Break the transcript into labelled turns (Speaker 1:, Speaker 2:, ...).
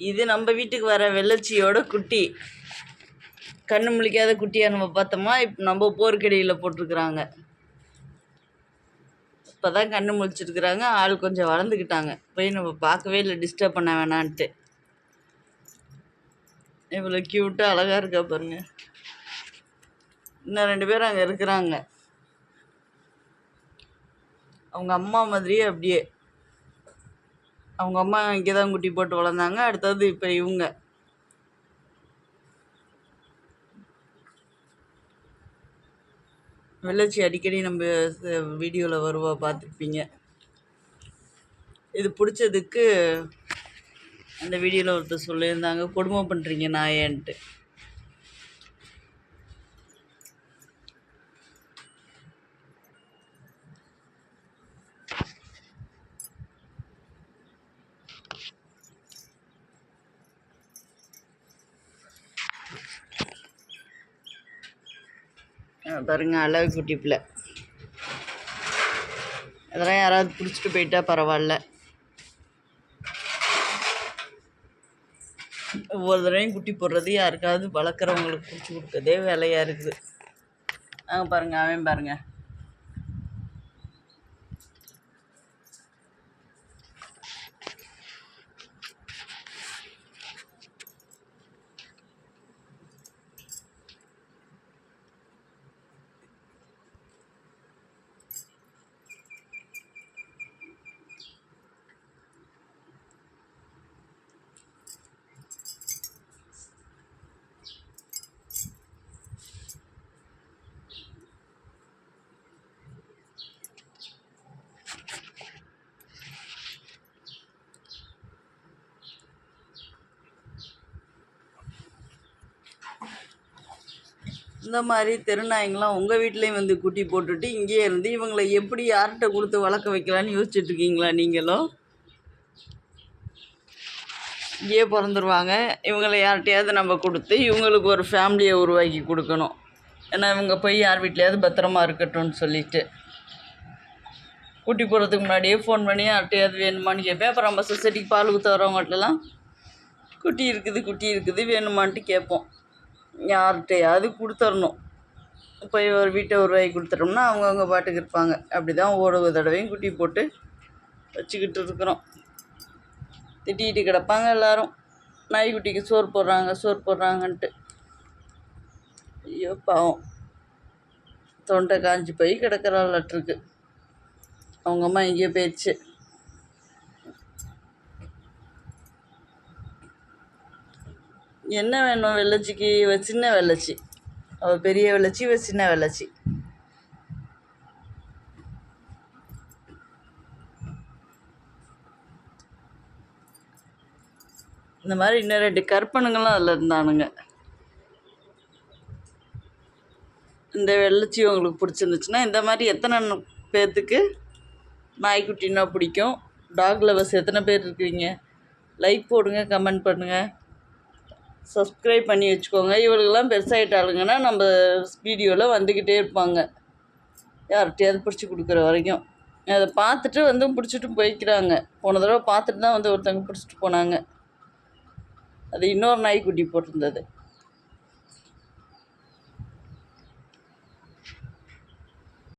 Speaker 1: இது நம்ம வீட்டுக்கு வர வெள்ளச்சியோட குட்டி. கண்ணு முழிக்காத குட்டியாக நம்ம பார்த்தோமா? இப்போ நம்ம போர்க்கடியில் போட்டிருக்குறாங்க. இப்போ தான் கண்ணு முழிச்சிருக்கிறாங்க. ஆள் கொஞ்சம் வளர்ந்துக்கிட்டாங்க. போய் நம்ம பார்க்கவே இல்லை டிஸ்டர்ப் பண்ண வேணான்ட்டு. இவ்வளோ க்யூட்டாக அழகாக இருக்கா பாருங்க. இன்னும் ரெண்டு பேரும் அங்கே இருக்கிறாங்க. அவங்க அம்மா மாதிரியே அப்படியே. அவங்க அம்மா இங்கே தான் குட்டி போட்டு வளர்ந்தாங்க. அடுத்தது இப்போ இவங்க. வெள்ளச்சி அடிக்கடி நம்ம வீடியோவில் வருவா பார்த்துருப்பீங்க. இது பிடிச்சதுக்கு அந்த வீடியோவில் ஒருத்தர் சொல்லியிருந்தாங்க கொடுமை பண்ணுறீங்க நாயன்ட்டு. பாருங்கள் பாருங்க அழகு குட்டி பிள்ளை. அதெல்லாம் யாராவது பிடிச்சிட்டு போயிட்டா பரவாயில்ல. ஒவ்வொரு தடவையும் குட்டி போடுறது யாருக்காவது வளர்க்குறவங்களுக்கு பிடிச்சி கொடுக்கறதே வேலையாக இருக்குது. அங்கே பாருங்கள் அவன் பாருங்கள் இந்த மாதிரி தெருநாயங்களாம் உங்கள் வீட்லேயும் வந்து குட்டி போட்டுட்டு இங்கேயே இருந்து இவங்களை எப்படி யார்கிட்ட கொடுத்து வளர்க்க வைக்கலான்னு யோசிச்சுட்டு இருக்கீங்களா நீங்களும்? இங்கேயே பிறந்துருவாங்க. இவங்களை யார்கிட்டையாவது நம்ம கொடுத்து இவங்களுக்கு ஒரு ஃபேமிலியை உருவாக்கி கொடுக்கணும். ஏன்னா இவங்க போய் யார் வீட்லையாவது பத்திரமா இருக்கட்டும்னு சொல்லிட்டு. குட்டி போகிறதுக்கு முன்னாடியே ஃபோன் பண்ணி யார்கிட்டையாவது வேணுமான்னு கேட்பேன். அப்புறம் நம்ம சொசைட்டிக்கு பால் ஊற்ற வரவங்கள்ட்டலாம் குட்டி இருக்குது குட்டி இருக்குது வேணுமான்ட்டு கேட்போம். யார்கிட்டையாவது கொடுத்துடணும் போய் ஒரு வீட்டை உருவாக்கி கொடுத்துட்டோம்னா அவங்கவுங்க பாட்டுக்கு இருப்பாங்க. அப்படி தான் ஒரு தடவையும் குட்டி போட்டு வச்சுக்கிட்டு இருக்கிறோம். திட்டிகிட்டு கிடப்பாங்க எல்லாரும். நாய்க்குட்டிக்கு சோறு போடுறாங்க சோறு போடுறாங்கன்ட்டு. ஐயோ பாவம். தொண்டை காஞ்சி போய் கிடக்கிறாளாட்டிருக்கு அவங்க அம்மா எங்கேயோ போயிடுச்சு. என்ன வேணும் வெள்ளச்சிக்கு? இவ சின்ன வெள்ளச்சி. அவள் பெரிய வெள்ளச்சி இவ சின்ன வெள்ளச்சி. இந்த மாதிரி இன்னும் ரெண்டு கற்பனுங்களும் அதில் இருந்தானுங்க. இந்த வெள்ளச்சி உங்களுக்கு பிடிச்சிருந்துச்சுன்னா இந்த மாதிரி எத்தனை பேர்த்துக்கு நாய்க்குட்டின்னா பிடிக்கும்? டாக் லவர்ஸ் எத்தனை பேர் இருக்கீங்க லைக் போடுங்க கமெண்ட் பண்ணுங்கள் சப்ஸ்கிரைப் பண்ணி வச்சுக்கோங்க. இவளுக்கெல்லாம் பெருசாகிட்டாளுங்கன்னா நம்ம வீடியோவில் வந்துக்கிட்டே இருப்பாங்க. யார்கிட்டையாவது பிடிச்சி கொடுக்குற வரைக்கும். அதை பார்த்துட்டு வந்து பிடிச்சிட்டு போய்க்கிறாங்க. போன தடவை பார்த்துட்டு தான் வந்து ஒருத்தவங்க பிடிச்சிட்டு போனாங்க. அது இன்னொரு நாய்க்குட்டி போட்டிருந்தது.